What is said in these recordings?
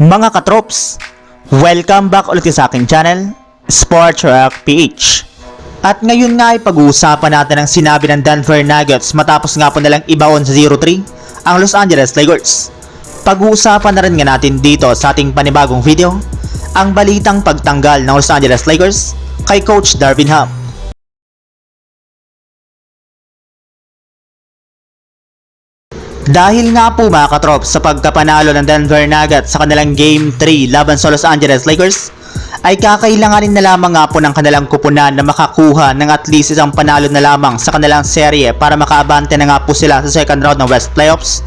Mga katrops, welcome back ulit sa aking channel, Sports Rock PH. At ngayon nga ay pag-uusapan natin ang sinabi ng Denver Nuggets matapos nga po nalang ibaon sa 0-3 ang Los Angeles Lakers. Pag-uusapan na rin nga natin dito sa ating panibagong video ang balitang pagtanggal ng Los Angeles Lakers kay Coach Darvin Ham. Dahil nga po mga katrop sa pagkapanalo ng Denver Nuggets sa kanilang Game 3 laban sa Los Angeles Lakers, ay kakailanganin na lamang nga po ng kanilang kupunan na makakuha ng at least isang panalo na lamang sa kanilang serye para makaabante na nga po sila sa second round ng West Playoffs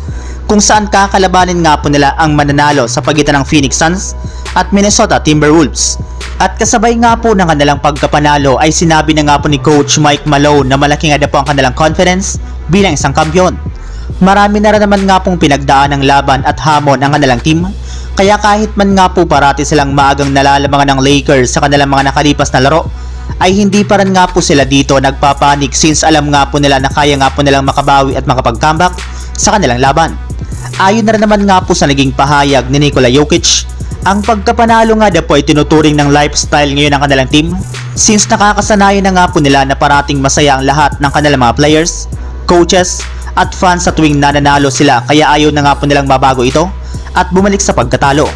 kung saan kakalabanin nga po nila ang mananalo sa pagitan ng Phoenix Suns at Minnesota Timberwolves. At kasabay nga po ng kanilang pagkapanalo ay sinabi na nga po ni Coach Mike Malone na malaki nga daw po ang kanilang confidence bilang isang kampiyon. Marami na rin naman nga pong pinagdaan ng laban at hamon ang kanilang team. Kaya kahit man nga po parati silang maagang nalalamangan ng Lakers sa kanilang mga nakalipas na laro, ay hindi pa rin nga po sila dito nagpapanik since alam nga po nila na kaya nga po nilang makabawi at makapag-comeback sa kanilang laban. Ayon na rin naman nga po sa naging pahayag ni Nikola Jokic, ang pagkapanalo nga daw po ay tinuturing ng lifestyle ngayon ng kanilang team since nakakasanayan na nga po nila na parating masaya ang lahat ng kanilang mga players, coaches, at fans sa tuwing nananalo sila kaya ayaw na nga po nilang mabago ito at bumalik sa pagkatalo.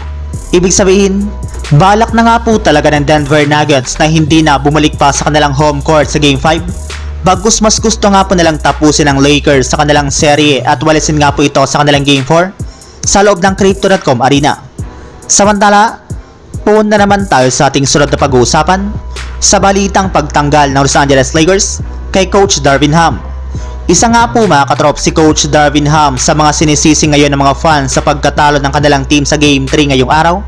Ibig sabihin, balak na nga po talaga ng Denver Nuggets na hindi na bumalik pa sa kanilang home court sa Game 5 Bagus mas gusto nga po nilang tapusin ang Lakers sa kanilang serye at walisin nga po ito sa kanilang Game 4 sa loob ng Crypto.com Arena. Samantala, puun na naman tayo sa ating sunod na pag-uusapan sa balitang pagtanggal ng Los Angeles Lakers kay Coach Darvin Ham. Isa nga po mga katrop si Coach Darvin Ham sa mga sinisisi ngayon ng mga fans sa pagkatalo ng kanilang team sa Game 3 ngayong araw.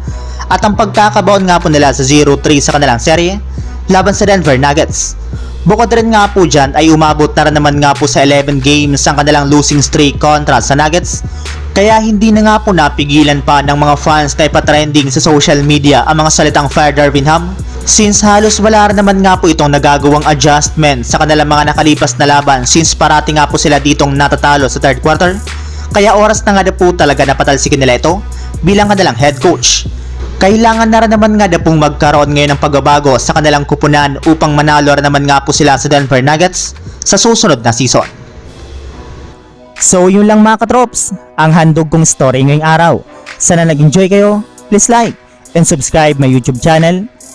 At ang pagkakabaon nga po nila sa 0-3 sa kanilang serye laban sa Denver Nuggets. Bukod rin nga po dyan ay umabot na rin naman nga po sa 11 games ang kanilang losing streak kontra sa Nuggets. Kaya hindi na nga po napigilan pa ng mga fans na ipatrending sa social media ang mga salitang Fire Darvin Ham since halos wala naman nga po itong nagagawang adjustment sa kanilang mga nakalipas na laban since parati nga po sila ditong natatalo sa third quarter kaya oras na nga na po talaga na patalsikin nila ito bilang kanilang head coach. Kailangan na rin naman nga na pong magkaroon ngayon ng pagbabago sa kanilang kupunan upang manalo rin naman nga po sila sa Denver Nuggets sa susunod na season. So yun lang mga katrops, ang handog kong story ngayong araw. Sana nag-enjoy kayo, please like and subscribe my YouTube channel,